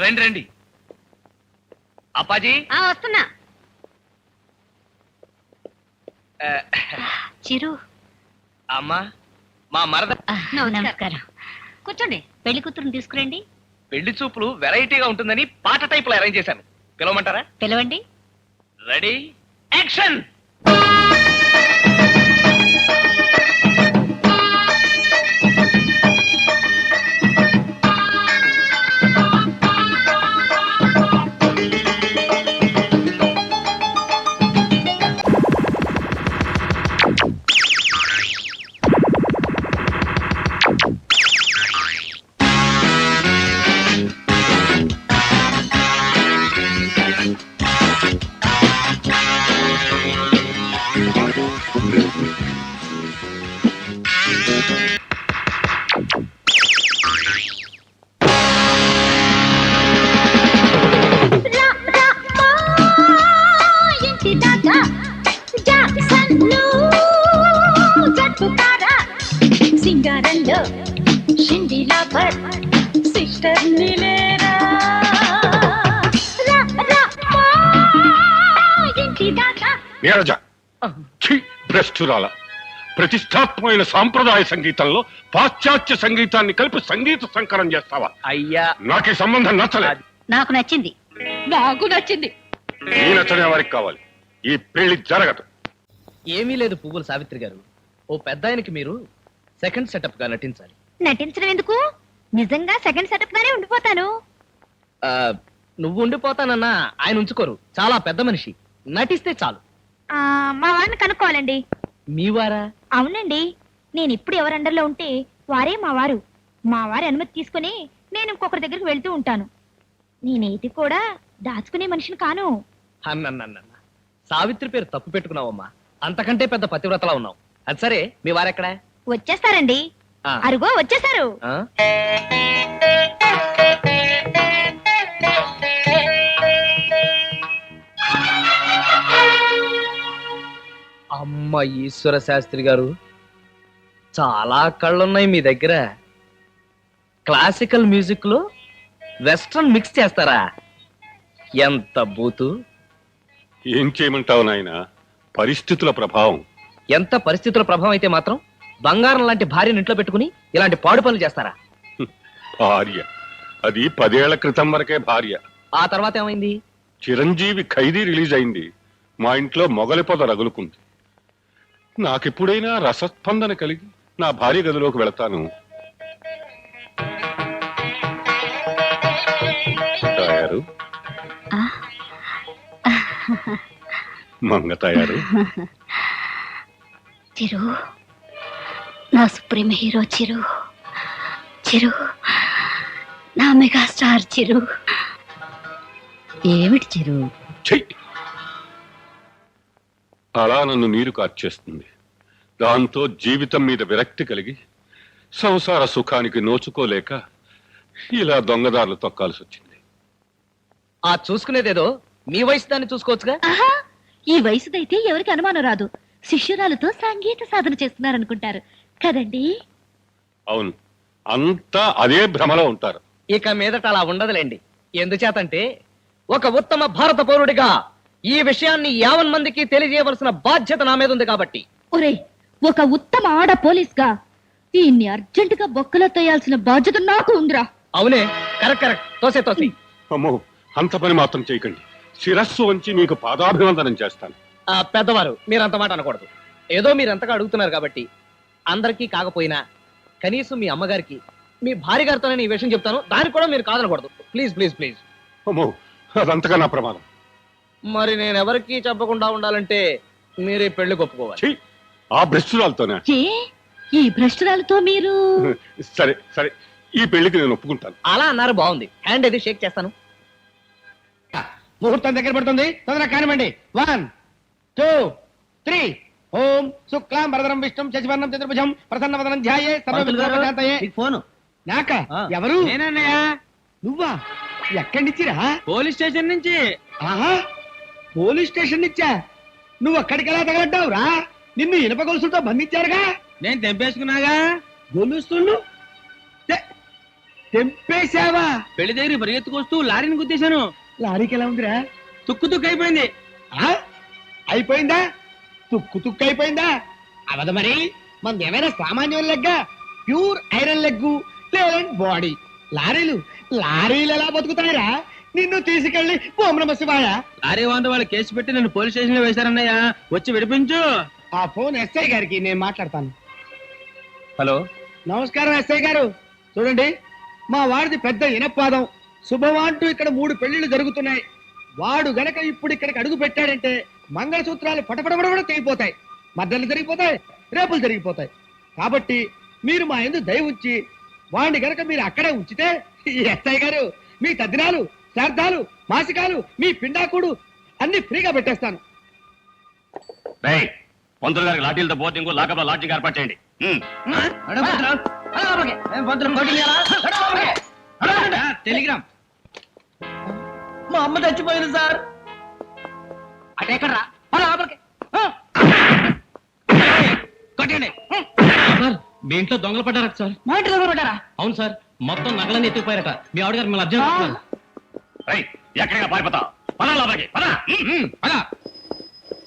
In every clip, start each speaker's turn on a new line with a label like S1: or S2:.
S1: రండి రండి. అప్పాజీ?
S2: ఆ వస్తున్నా.
S1: ఆ,
S2: చిరు.
S1: అమ్మా మా మరద
S2: నమస్కారం. కూర్చోండి. పెళ్ళి కూతురుని తీసుకురండి.
S1: పెళ్ళి చూపులు వెరైటీగా ఉంటుందని పాట టైప్లో అరేంజ్ చేశాను. పిలవమంటారా?
S2: పిలవండి.
S1: రెడీ? యాక్షన్!
S3: భ్రష్టురాల ప్రతిష్టాత్మకమైన సాంప్రదాయ సంగీతంలో పాశ్చాత్య సంగీతాన్ని కలిపి సంగీత సంకలనం చేస్తావా?
S1: అయ్యా.
S3: నాకు ఈ సంబంధం నచ్చలేదు
S2: నాకు నచ్చింది. నాకు నచ్చింది.
S3: నీ నచ్చనే వారికి కావాలి. ఈ పెళ్ళి జరగదు.
S1: ఏమీ లేదు పువ్వుల సావిత్రి గారు. ఓ పెద్ద ఆయనకి మీరు సెకండ్ సెటప్గా నటించాలి.
S2: నటించడం ఎందుకు? నిజంగా సెకండ్ సెటప్ గానే ఉండిపోతాను.
S1: ఆ, నువ్వు ఉండిపోతానన్నా ఆయన ఉంచుకోరు. చాలా పెద్ద మనిషి. నటిస్తే చాలు.
S2: ఆ, మా వారిని కనుక్కోవాలండి.
S1: మీ వారా?
S2: అవునండి. నేను ఇప్పుడు ఎవరి అండర్లో ఉంటే వారే మా వారు. మా వారి అనుమతి తీసుకుని నేను ఇంకొకరి దగ్గరికి వెళ్తూ ఉంటాను. నేనేది కూడా దాచుకునే మనిషిని కాను.
S1: సావిత్రి పేరు తప్పు పెట్టుకున్నావమ్మా. అంతకంటే పెద్ద పతివ్రతలా ఉన్నావు. అది సరే మీ వారెక్కడా?
S2: వచ్చేస్తారండి.
S1: ఆ,
S2: అరుగో వచ్చేసారు
S1: ఆ? అమ్మ ఈశ్వర శాస్త్రి గారు చాలా కళ్ళున్నాయి మీ దగ్గర. క్లాసికల్ మ్యూజిక్లో వెస్ట్రన్ మిక్స్ చేస్తారా? ఎంత బూతు.
S3: ఏం చేయమంటావు నాయన? పరిస్థితుల ప్రభావం.
S1: ఎంత పరిస్థితుల ప్రభావం అయితే మాత్రం బంగారం లాంటి భార్యను ఇంట్లో పెట్టుకుని ఇలాంటి పాడు పనులు చేస్తారా?
S3: భార్య. అది పదేళ్ళ క్రితం వరకే భార్య.
S1: ఆ తర్వాత ఏమైంది?
S3: చిరంజీవి ఖైదీ రిలీజ్ అయింది. మా ఇంట్లో మొగలి పొద రగులుకుంది. నాకెప్పుడైనా రసస్పందన కలిగి నా భార్య గదిలోకి వెళతాను. తయారు? మంగ తయారు?
S2: చిరు నా సుప్రీం హీరో చిరు. చిరు నా మెగాస్టార్ చిరు. ఏమిటి చిరు?
S3: చెయ్యి అలా నన్ను నీరు కార్చేస్తుంది. దాంతో జీవితం మీద విరక్తి కలిగి సంసార సుఖానికి నోచుకోలేక ఇలా దొంగదారులు తొక్కాల్సి వచ్చింది.
S1: ఆ చూసుకునేదేదో మీ వయసు దాన్ని చూసుకోవచ్చుగా?
S2: ఆహా ఈ వయసుదైతే ఎవరికి అనుమానం రాదు. శిష్యురాలతో సంగీత సాధన చేస్తున్నారనుకుంటారు. కదండి?
S3: అవును. అంతా అదే భ్రమలో ఉంటారు.
S1: ఇక మీదట అలా ఉండదులేండి. ఎందుచేతంటే ఒక ఉత్తమ భారత పౌరుడిగా ఈ విషయాన్ని యావన్ మందికి తెలియజేయవలసిన బాధ్యత నా మీద ఉంది కాబట్టి.
S2: ఒరే ఒక ఉత్తమ ఆడ పోలీస్గా దీన్ని అర్జెంటుగా బొక్కలో తోయాల్సిన బాధ్యత నాకు ఉందిరా.
S1: అవునే కరెక్ట్ కరెక్ట్. తోసే తోసి.
S3: అమ్మో అంత పని మాత్రం చేయకండి. శిరస్సు వంచి మీకు పాదాభివందనం చేస్తాను.
S1: ఆ పెద్దవారు మీరు అంత మాట అనకూడదు. ఏదో మీరు అంతగా అడుగుతున్నారు కాబట్టి అందరికీ కాకపోయినా కనీసం మీ అమ్మగారికి మీ భార్య గారితో నేను ఈ విషయం చెప్తాను. దానికి కూడా మీరు కాదనకూడదు. Please please please.
S3: అమ్మో అదంతగా నా ప్రమాదం.
S1: మరి నేను ఎవరికి చెప్పకుండా ఉండాలంటే మీరే పెళ్ళి ఒప్పుకోవాలి
S3: చెయ్యి ఆ భ్రష్టురాలతోనే.
S2: ఏ ఈ భ్రష్టురాలతో మీరు?
S3: సరే సరే. ఈ పెళ్ళికి నేను ఒప్పుకుంటాను.
S1: అలా అన్నారు బాగుంది. హ్యాండ్ అది షేక్ చేస్తాను.
S4: ముహూర్తం దగ్గర పడుతుంది. తొందరగా కానివ్వండి. వన్ టూ త్రీ ఓం శుక్లాం వరదరం విష్ణుం శశివర్ణం చతుర్భుజం ప్రసన్న వదనం ధ్యాయే
S5: ఫోను.
S4: నాక?
S5: ఆ.
S4: ఎవరు?
S5: నేనన్నయ్య.
S4: నువ్వా? ఎక్కడి నుంచిరా
S5: పోలీస్ స్టేషన్ నుంచి.
S4: ఆహా! పోలీస్ స్టేషన్ నుంచా నువ్వు అక్కడికెలా తగలడ్డావురా? నిన్ను ఇనుప గొలుసులతో బంధించారుగా?
S5: నేను తెంపేసుకున్నాగా?
S4: గొలుస్తుళ్ళు తెంపేశావా?
S5: పెళ్ళి దగ్గర పరిగెత్తుకొస్తూ లారీని గుద్దేశాను.
S4: లారీకి ఎలా ఉందిరా?
S5: తుక్కు తుక్కు అయిపోయింది
S4: ఆ? అయిపోయిందా? తుక్కు తుక్కు అయిపోయిందా అవద మరి. మనది ఏమైనా సామాన్యం లెగ్గ? ప్యూర్ ఐరన్ లెగ్గు లేదంటే బాడీ. లారీలు లారీలు ఎలా బతుకుతాయిరా? నిన్ను తీసుకెళ్ళి ఓం నమ శివాయ.
S5: లారీ వంద వాళ్ళు కేసు పెట్టి నన్ను పోలీస్ స్టేషన్లో వేశారన్నయ్య. వచ్చి విడిపించు.
S4: ఆ ఫోన్ ఎస్ఐ గారికి నేను మాట్లాడతాను.
S1: హలో.
S4: నమస్కారం ఎస్ఐ గారు. చూడండి మా వాడిది పెద్ద ఇనపాదం శుభం అంటూ ఇక్కడ మూడు పెళ్ళిళ్ళు జరుగుతున్నాయి. వాడు గనక ఇప్పుడు ఇక్కడికి అడుగు పెట్టాడంటే మంగళసూత్రాలు పటపడబడబడ తెగిపోతాయి. మద్దలు జరిగిపోతాయి రేపులు జరిగిపోతాయి. కాబట్టి మీరు మా ఎందు దయ ఉంచి వాడిని గనక మీరు అక్కడే ఉంచితే ఈ ఎస్ఐ గారు మీ తద్దినాలు శ్రార్థాలు మాసికాలు మీ పిండాకుడు అన్ని ఫ్రీగా పెట్టేస్తాను.
S6: పంతులు గారికి లాఠీలతో బోర్డింగ్ లాకప్ లాడ్జింగ్ ఏర్పాటు చేయండి.
S5: టెలిగ్రామ్. మా అమ్మ చచ్చిపోయింది సార్. అటు ఎక్కడ్రా? పద లోపలికి. ఆ. కొట్టండి.
S7: సార్ మీ ఇంట్లో దొంగలు పడ్డారట సార్.
S5: మా ఇంటి దగ్గర పెట్టారా
S7: అవును సార్. మొత్తం నగలన్నీ ఎత్తుకుపోయారట. మీ ఆవిడ గారు మిమ్మల్ని అర్జెంట్
S6: ఎక్కడికి పారిపోతా పద లోపలికి పద.
S5: పద.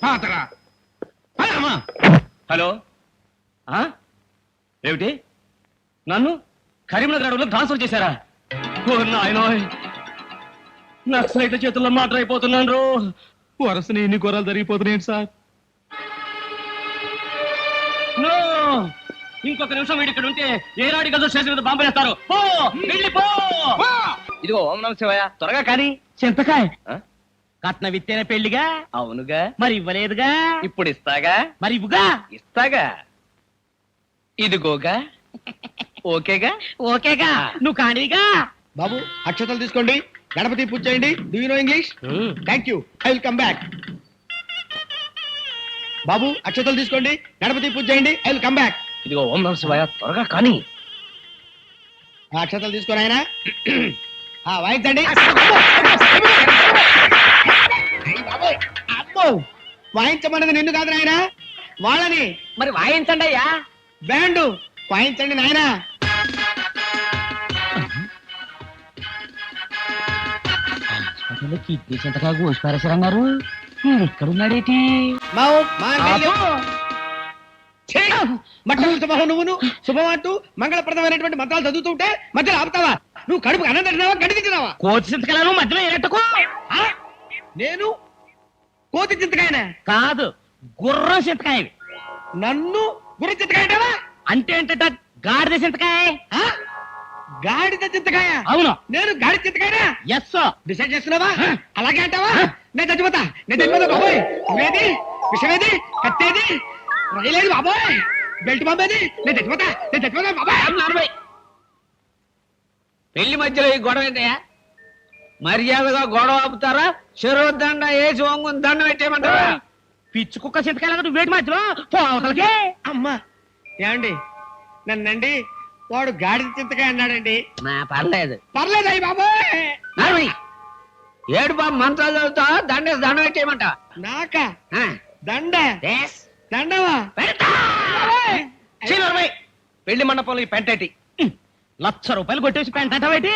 S5: పాతరా పదమ్మా
S6: హలో? ఆ? ఏమిటి? నన్ను కరీంనగర్ అడవులో ట్రాన్స్ఫర్ చేశారా? ఓ నాయనోయ్. చేతుల్లో మాట అయిపోతున్నాను రో.
S7: వరుసని ఎన్ని ఘోరాలు జరిగిపోతున్నాయండి సార్.
S6: నో! ఇంకొక నిమిషం వీడు ఇక్కడ ఉంటే ఏ రాడి గదో స్టేషన్ మీద బాంబు వేస్తారు. పో! వెళ్ళిపో
S1: ఇదిగో ఓం నమ శివాయ త్వరగా కానీ.
S5: చింతకాయ.
S1: ఆ?
S5: కట్న విత్తేనే పెళ్ళిగా
S1: అవునుగా.
S5: మరి ఇవ్వలేదుగా?
S1: ఇప్పుడు ఇస్తాగా?
S5: మరి ఇవ్వుగా?
S1: ఇస్తాగా. ఇదిగోగా. ఓకేగా?
S5: ఓకేగా. నువ్వు కానివిగా?
S4: బాబు అక్షతలు తీసుకోండి. గణపతి పూజ చేయండి. Do you know English thank you I will come back బాబు అక్షతలు తీసుకోండి. గణపతి పూజ చేయండి. ఐ విల్ కమ్ బ్యాక్
S1: ఇదిగో ఓం నమ శివాయ త్వరగా కానీ.
S4: అక్షతలు తీసుకొని ఆయన ఆ, వాయించండి అబ్బో వాయించమన్నది నిన్ను కాదు నాయన. వాళ్ళని
S1: మరి వాయించండి అయ్యా.
S4: బ్యాండ్ వాయించండి నాయన.
S5: కిడ్నీ చింతకాయ గారు ఎక్కడున్నాడేటి?
S4: శుభం అంటూ మంగళప్రదమైనటువంటి మంత్రాలు చదువుతుంటే మధ్యలో ఆపుతావా? నువ్వు కడుపు అన్నం తింటున్నావా? గడి తింటున్నావా?
S5: కోతి చింతకాయలను మధ్యలో
S4: ఆ? నేను కోతి చింతకాయన?
S5: కాదు గుర్రం చింతకాయ
S4: నన్ను గురి చింతకాయ?
S5: అంటే ఏంటట? గాడిద చింతకాయ?
S4: ఆ? గాడిద చింతకాయ?
S5: అవును.
S4: నేను గాడి చింతకాయనా?
S5: ఎస్
S4: డిసైడ్ చేస్తున్నావా? అలాగే అంటావా? నేను చచ్చిపోతా. నేను చచ్చిపోతా బాబోయ్. ఇవేది విషమేది? కత్తేది రైలేది బాబోయ్. బెల్ట్ బాబేది? నేను చచ్చిపోతా. నేను చచ్చిపోతా బాబాయ్.
S1: పెళ్ళి మధ్యలో ఈ గొడవ ఏంటయ్యా? మర్యాదగా గొడవ ఆపుతారా? చెరువు దండ వేసి వంగు దండం పెట్టేయమంటారా?
S5: పిచ్చి కుక్క చింతకాయలు నువ్వు వేటి మధ్యలో? పోవతలకే
S4: అమ్మా ఏమండి? నన్నండి వాడు గాడిద చింతకాయ అన్నాడండి.
S1: నా పర్లేదు
S4: పర్లేదు అయ్యి బాబోయ్.
S1: నార్మల్. ఏడు బాబు మంత్రాలు చదువుతా దండేసి దండం పెట్టేయమంట?
S4: నాక?
S1: ఆ,
S4: దండ?
S1: Yes.
S4: దండవా?
S1: పెడతా. పెళ్ళి మండపంలో ఈ పెంటేటి.
S5: లక్ష రూపాయలు కొట్టేసి పెంటేటి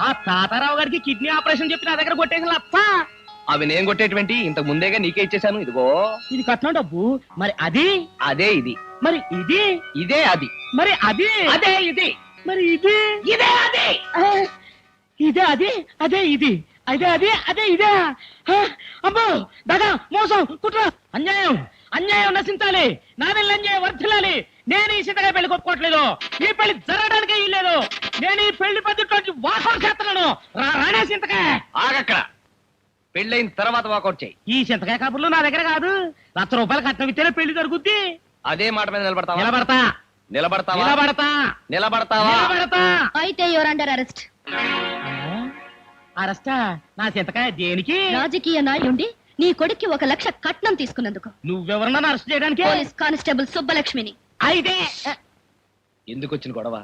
S5: ఆ తాతారావు గారికి కిడ్నీ ఆపరేషన్ చెప్పి నా దగ్గర కొట్టేసి లక్ష.
S1: అవి నేను కొట్టేటువంటి ఇంతకు ముందేగా నీకే ఇచ్చేసాను ఇదిగో.
S5: ఇది కట్నం డబ్బు. మరి అది?
S1: అదే ఇది.
S5: మరి ఇది?
S1: ఇదే అది.
S5: మరి అది?
S1: అదే ఇది.
S5: మరి ఇది?
S1: ఇదే అది.
S5: ఇదే అది? అదే ఇది. అదే అది? అదే ఇదే? అమ్మో దగా మోసం కుట్ర అన్యాయం. అన్యాయం నశించాలి. నా వెళ్ళి అన్యాయం వర్ధిల్లాలి. నేను ఈ సీతగా పెళ్ళి కొట్టుకోవట్లేదు ఈ పెళ్ళి జరగడానికే ఇల్లేదు నేను ఈ పెళ్ళి పద్ధతిలోంచి వాకౌట్ చేస్తున్నాను. రా- రానే సింతకాయ
S1: ఆగక్కడ పెళ్ళైన తర్వాత వాకౌట్ చేయి.
S5: ఈ సింతకాయ కబుర్లు నా దగ్గర కాదు. లక్ష రూపాయలు కట్నం ఇస్తేనే పెళ్ళి జరుగుద్ది.
S1: అదే మాట మీద నిలబడతావా?
S5: నిలబడతా.
S1: నిలబడతావా?
S5: నిలబడతా.
S1: నిలబడతావా?
S5: నిలబడతా.
S2: అయితే యువర్ అండర్ అరెస్ట్.
S5: అరస్టా? నా సింతకాయ దేనికి?
S2: రాజకీయ నాయుండి నీ కొడుక్కి ఒక లక్ష కట్నం తీసుకున్నందుకు.
S5: నువ్వెవరన్నా అరెస్ట్ చేయడానికి?
S2: పోలీస్ కానిస్టేబుల్ సుబ్బలక్ష్మిని.
S5: అయితే!
S1: ఎందుకు వచ్చిన గొడవ?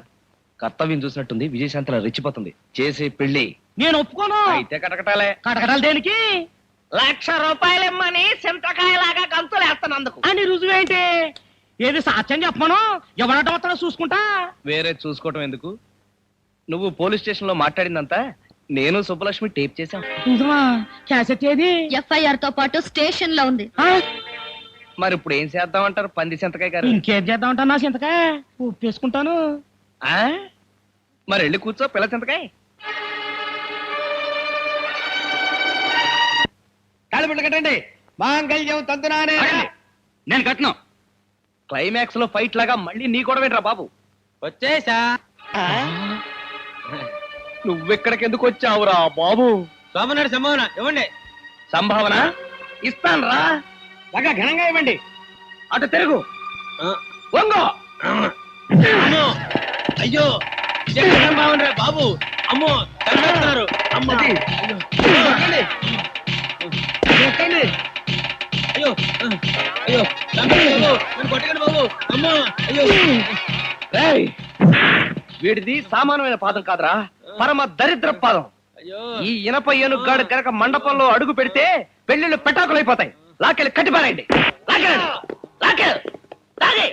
S1: కర్తవ్యం చూసినట్టుంది విజయశాంతిలో రెచ్చిపోతుంది. చేసే పెళ్ళి
S5: నేను ఒప్పుకోను!
S1: అయితే కటకటాలే.
S5: కటకటాలు దేనికి?
S1: లక్ష రూపాయలమ్మని సింతకాయలాగా గంతులు వేస్తానందుకు
S5: అని రుజువేంటి ఏది సాక్ష్యం చెప్పమను? ఎవరట చూసుకుంటా.
S1: వేరే చూసుకోవటం ఎందుకు? నువ్వు పోలీస్ స్టేషన్లో మాట్లాడిందంతా నేను సుబ్బలక్ష్మి టేప్ చేశాం.
S5: నిజమా? క్యాసెట్ ఏది?
S2: ఎఫ్ఐఆర్తో పాటు స్టేషన్లో ఉంది.
S5: ఆ,
S1: మరి ఇప్పుడు ఏం చేద్దామంటారు? పంది సంతకాయ గారు?
S5: ఇంకేం చేద్దాం అంటా నా చింతకా ఒప్పేసుకుంటాను
S1: ఆ? మరి వెళ్ళి కూర్చో పిల్ల చింతకాయ.
S4: తాళిబుట్ల కట్టండి. మాంగళ్యం తంతునానే.
S6: ఆగండి. నేను కట్నం
S1: క్లైమాక్స్లో ఫైట్ లాగా మళ్ళీ నీ కూడా వింటరా బాబు?
S6: వచ్చేసా.
S1: నువ్వెక్కడికి ఎందుకు వచ్చావురా బాబు?
S6: సోమనాడు సంభావన ఇవ్వండి.
S1: సంభావన? ఇస్తాను రా
S4: బాగా ఘనంగా ఇవ్వండి.
S1: అటు తిరుగు. వంగో.
S6: అమ్మో. అయ్యో. సంభావన రా బాబు. అమ్మో. చంపేస్తున్నారు అమ్మో. అయ్యో. అయ్యో. చంపేయండి బాబు. నన్ను కొట్టకండి బాబు. అమ్మో. అయ్యో.
S1: రేయ్, వీడిది సామాన్యమైన పాదం కాదురా. పరమ దరిద్ర పాదం. ఈ ఇనప ఏనుగాడు గనక మండపంలో అడుగు పెడితే పెళ్ళిళ్ళు పెటాకులైపోతాయి. లాకెళ్ళి కట్టిపారండి లాకెళ్ళండి లాకెళ్ళి లాగే!